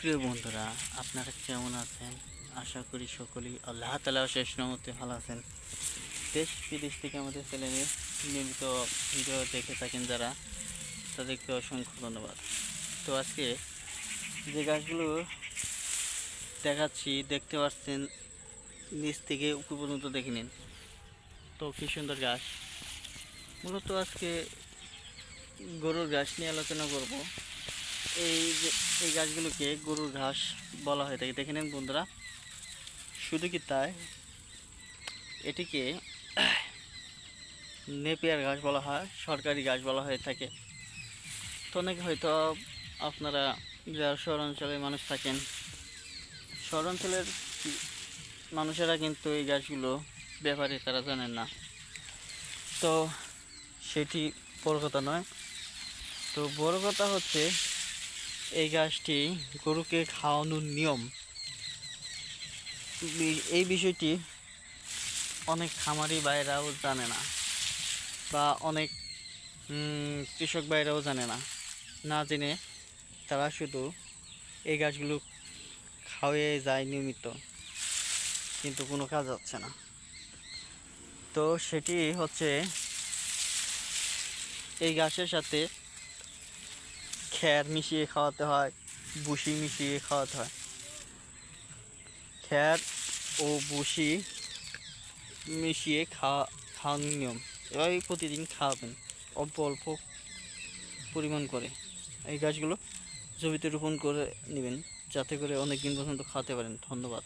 প্রিয় বন্ধুরা, আপনারা কেমন আছেন? আশা করি সকলেই আল্লাহ তালা শেষ নমতে ভালো আছেন। দেশ বিদেশ থেকে আমাদের চ্যানেলে নিয়মিত ভিডিও দেখে থাকেন যারা, তাদেরকে অসংখ্য ধন্যবাদ। তো আজকে যে গাছগুলো দেখাচ্ছি, দেখতে পাচ্ছেন, নিচ থেকে উপর পর্যন্ত দেখে নিন। তো কী সুন্দর গাছ। মূলত আজকে গরুর ঘাস নিয়ে আলোচনা করব। এই যে, এই গাছগুলোকে গরুর ঘাস বলা হয়ে থাকে। দেখে নিন বন্ধুরা। শুধু কি তাই? এটিকে নেপিয়ার ঘাস বলা হয়, সরকারি ঘাস বলা হয়ে থাকে। তো অনেকে হয়তো আপনারা যারা শহর অঞ্চলের মানুষ থাকেন শহর অঞ্চলের মানুষেরা কিন্তু এই গাছগুলো ব্যাপারে তারা জানেন না। তো সেটি বড় কথা নয়। তো বড় কথা হচ্ছে এই গাছটি গরুকে খাওয়ানোর নিয়ম। এই বিষয়টি অনেক খামারি ভাইরাও জানে না বা অনেক কৃষক ভাইরাও জানে না। না জেনে তারা শুধু এই গাছগুলো খাওয়াই যায় নিয়মিত, কিন্তু কোনো কাজ হচ্ছে না। তো সেটি হচ্ছে এই গাছের সাথে খ্যার মিশিয়ে খাওয়াতে হয় বুসি মিশিয়ে খাওয়াতে হয়। খ্যার ও বুসি মিশিয়ে খাওয়া, খাওয়ানোর নিয়ম। এভাবে প্রতিদিন খাওয়াবেন অল্প অল্প পরিমাণ করে। এই গাছগুলো জমিতে রোপণ করে নেবেন, যাতে করে অনেক দিন পর্যন্ত খাওয়াতে পারেন। ধন্যবাদ।